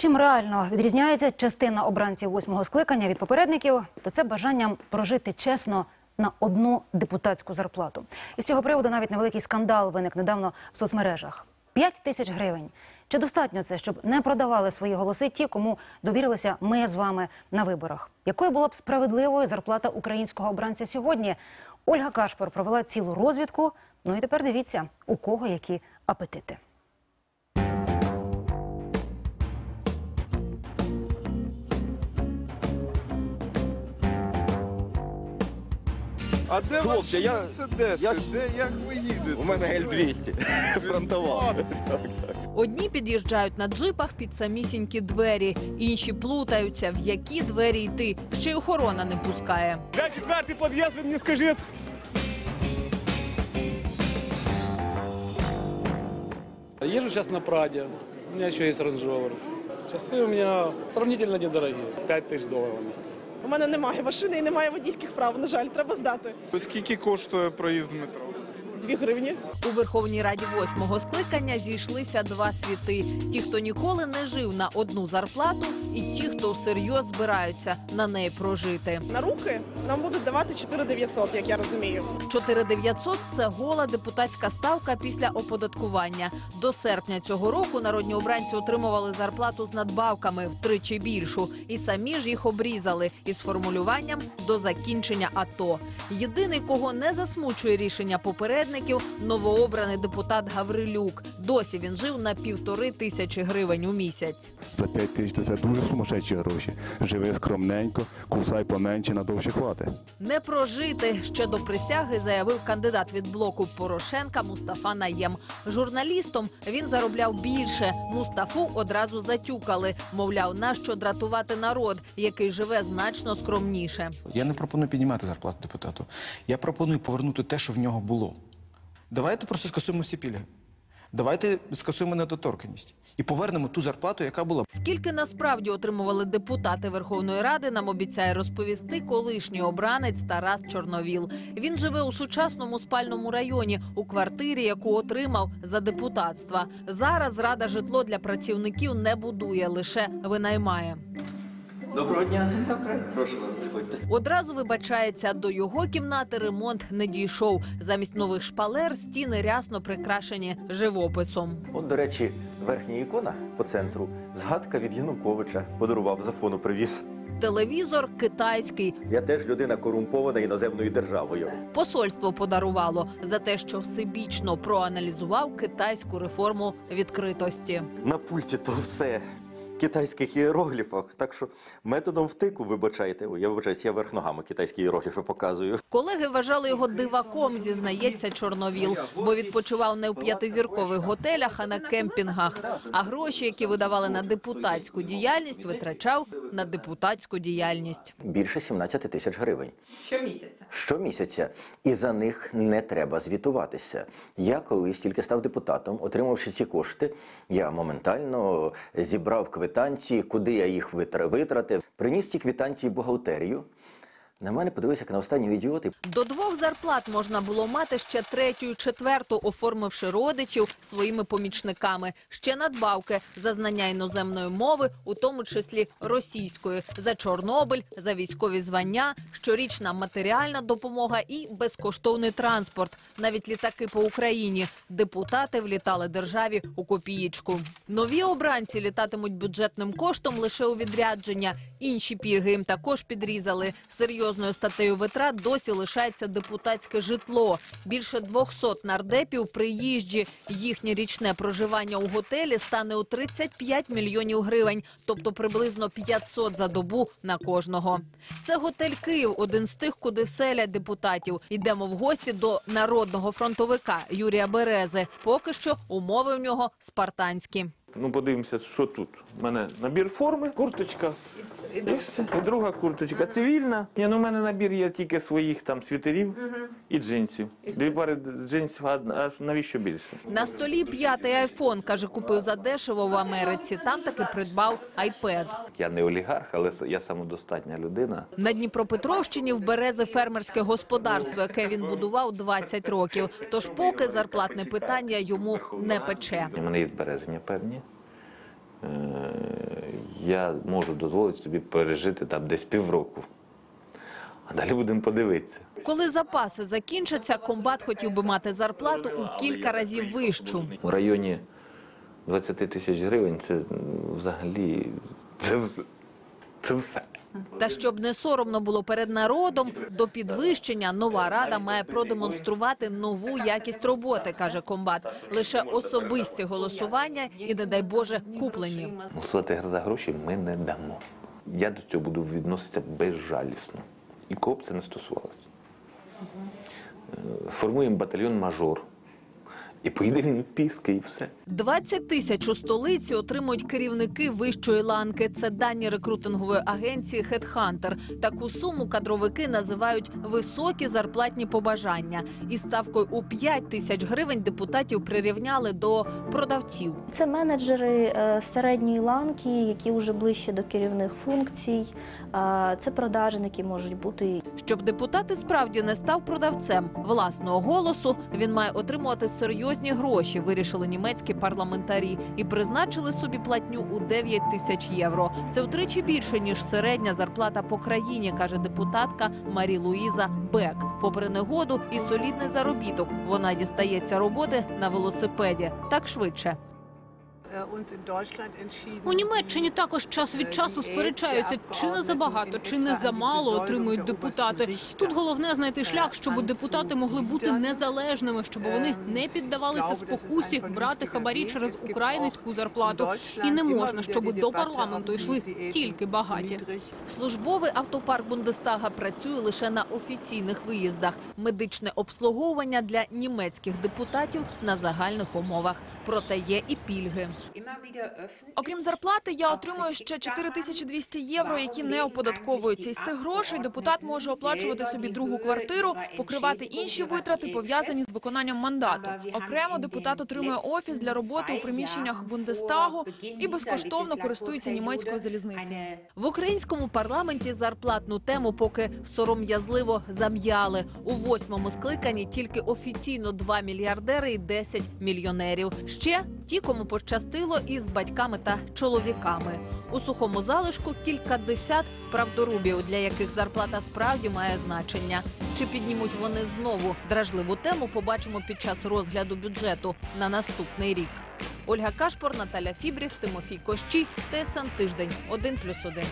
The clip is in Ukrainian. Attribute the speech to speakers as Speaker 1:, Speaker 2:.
Speaker 1: Чим реально відрізняється частина обранців восьмого скликання від попередників, то це бажанням прожити чесно на одну депутатську зарплату. І з цього приводу навіть невеликий скандал виник недавно в соцмережах. 5 тисяч гривень. Чи достатньо це, щоб не продавали свої голоси ті, кому довірилися ми з вами на виборах? Якою була б справедливою зарплата українського обранця сьогодні? Ольга Кашпор провела цілу розвідку. Ну і тепер дивіться, у кого які апетити.
Speaker 2: А де
Speaker 3: Хлопці,
Speaker 2: ваші
Speaker 3: я-
Speaker 2: мерседеси?
Speaker 3: я-
Speaker 2: Де, як ви їдете?
Speaker 3: У мене Л-200 фронтова.
Speaker 4: Одні під'їжджають на джипах під самісінькі двері, інші плутаються, в які двері йти. Ще й охорона не пускає.
Speaker 5: Де четвертий під'їзд, ви мені скажіть?
Speaker 6: Езжу сейчас на Праде. У меня еще есть Range Rover. Часы у меня сравнительно недорогие. 5 тысяч долларов на месте.
Speaker 7: У мене немає машини і немає водійських прав. На жаль, треба здати.
Speaker 2: Скільки коштує проїзд метро?
Speaker 7: Дві гривні.
Speaker 4: У Верховній Раді восьмого скликання зійшлися два світи: ті, хто ніколи не жив на одну зарплату, і ті, хто всерйоз збираються на неї прожити.
Speaker 7: На руки нам будуть давати 4900, як я розумію.
Speaker 4: 4900 – це гола депутатська ставка після оподаткування. До серпня цього року народні обранці отримували зарплату з надбавками втричі більшу, і самі ж їх обрізали із формулюванням до закінчення АТО. Єдиний, кого не засмучує рішення попередників, новообраний депутат Гаврилюк. Досі він жив на півтори тисячі гривень у місяць.
Speaker 8: За 5 тисяч це дуже сумасшедші гроші. Живи скромненько, кусай поменше, надовше хвати.
Speaker 4: Не прожити ще до присяги заявив кандидат від блоку Порошенка Мустафа Наєм. Журналістом він заробляв більше. Мустафу одразу затюкали. Мовляв, нащо дратувати народ, який живе значно скромніше.
Speaker 9: Я не пропоную піднімати зарплату депутату. Я пропоную повернути те, що в нього було. Давайте просто скасуємо всі пільги. Давайте скасуємо недоторканність і повернемо ту зарплату, яка була.
Speaker 4: Скільки насправді отримували депутати Верховної Ради, нам обіцяє розповісти колишній обранець Тарас Чорновіл. Він живе у сучасному спальному районі у квартирі, яку отримав за депутатства. Зараз рада житло для працівників не будує, лише винаймає.
Speaker 3: Доброго дня. Прошу вас, заходьте.
Speaker 4: Одразу вибачається, до його кімнати ремонт не дійшов. Замість нових шпалер стіни рясно прикрашені живописом.
Speaker 3: От, до речі, верхня ікона по центру згадка від Януковича. Подарував за фону привіз.
Speaker 4: Телевізор китайський.
Speaker 3: Я теж людина корумпована іноземною державою.
Speaker 4: Посольство подарувало за те, що всебічно проаналізував китайську реформу відкритості.
Speaker 3: На пульті то все китайських іерогліфах. Так що методом втику, вибачайте, я вибачаюсь, я верх ногами китайські іерогліфи показую.
Speaker 4: Колеги вважали його диваком, зізнається Чорновіл, бо відпочивав не в п'ятизіркових готелях, а на кемпінгах. А гроші, які видавали на депутатську діяльність, витрачав на депутатську діяльність.
Speaker 3: Більше 17 тисяч гривень. Щомісяця. Щомісяця. І за них не треба звітуватися. Я колись тільки став депутатом, отримавши ці кошти, я моментально зібрав квитанції, куди я їх витра- витратив, приніс ці квитанції бухгалтерію. На мене подивився як на останнього ідіота.
Speaker 4: До двох зарплат можна було мати ще третю четверту, оформивши родичів своїми помічниками. Ще надбавки за знання іноземної мови, у тому числі російської, за Чорнобиль, за військові звання, щорічна матеріальна допомога і безкоштовний транспорт. Навіть літаки по Україні. Депутати влітали державі у копієчку. Нові обранці літатимуть бюджетним коштом лише у відрядження. Інші пільги їм також підрізали. Серйозною статтею витрат досі лишається депутатське житло. Більше 200 нардепів приїжджі. Їхнє річне проживання у готелі стане у 35 мільйонів гривень, тобто приблизно 500 за добу на кожного. Це готель Київ, один з тих, куди селять депутатів. Йдемо в гості до народного фронтовика Юрія Берези. Поки що умови в нього спартанські.
Speaker 10: Ну, подивимося, що тут. У мене набір форми, курточка. І, все. і друга курточка цивільна. Ні, ну, у мене набір є тільки своїх там світерів і джинсів. Дві пари джинсів, а аж навіщо більше?
Speaker 4: На столі п'ятий айфон, каже, купив задешево в Америці. Там таки придбав айпед.
Speaker 10: Я не олігарх, але я самодостатня людина.
Speaker 4: На Дніпропетровщині в Берези фермерське господарство, яке він будував 20 років. Тож поки зарплатне питання йому не пече.
Speaker 10: У мене є збереження певні. Я можу дозволити собі пережити там десь півроку. А далі будемо подивитися.
Speaker 4: Коли запаси закінчаться, комбат хотів би мати зарплату у кілька разів вищу.
Speaker 10: У районі 20 тисяч гривень це взагалі це, це все.
Speaker 4: Та щоб не соромно було перед народом, до підвищення нова рада має продемонструвати нову якість роботи, каже комбат. Лише особисті голосування і, не дай Боже, куплені.
Speaker 10: Голосувати за гроші ми не дамо. Я до цього буду відноситися безжалісно. І коп це не стосувалося. Е, Формуємо батальйон мажор. І поїде він в Піски, і все.
Speaker 4: 20 тисяч у столиці отримують керівники вищої ланки. Це дані рекрутингової агенції Headhunter. Таку суму кадровики називають високі зарплатні побажання. І ставкою у 5 тисяч гривень депутатів прирівняли до продавців.
Speaker 11: Це менеджери е, середньої ланки, які вже ближче до керівних функцій. Е, Це продажники можуть бути
Speaker 4: Щоб депутат і справді не став продавцем власного голосу, він має отримувати серйозні гроші, вирішили німецькі парламентарі, і призначили собі платню у 9 тисяч євро. Це втричі більше ніж середня зарплата по країні, каже депутатка Марі Луїза Бек. Попри негоду і солідний заробіток, вона дістається роботи на велосипеді так швидше.
Speaker 12: У Німеччині також час від часу сперечаються, чи не забагато, чи не замало отримують депутати. Тут головне знайти шлях, щоб депутати могли бути незалежними, щоб вони не піддавалися спокусі брати хабарі через українську зарплату. І не можна, щоб до парламенту йшли тільки багаті.
Speaker 4: Службовий автопарк Бундестага працює лише на офіційних виїздах. Медичне обслуговування для німецьких депутатів на загальних умовах. Проте є і пільги.
Speaker 13: Окрім зарплати, я отримую ще 4200 євро, які не оподатковуються. Із цих грошей депутат може оплачувати собі другу квартиру, покривати інші витрати, пов'язані з виконанням мандату. Окремо депутат отримує офіс для роботи у приміщеннях Бундестагу і безкоштовно користується німецькою залізницею.
Speaker 4: В українському парламенті зарплатну тему поки сором'язливо зам'яли. У восьмому скликанні тільки офіційно 2 мільярдери і 10 мільйонерів. Ще ті, кому пощастило, із батьками та чоловіками. У сухому залишку кількадесят правдорубів, для яких зарплата справді має значення. Чи піднімуть вони знову дражливу тему? Побачимо під час розгляду бюджету на наступний рік. Ольга Кашпор, Наталя Фібрів, Тимофій Кощій, ТСН Тиждень, 1+,1.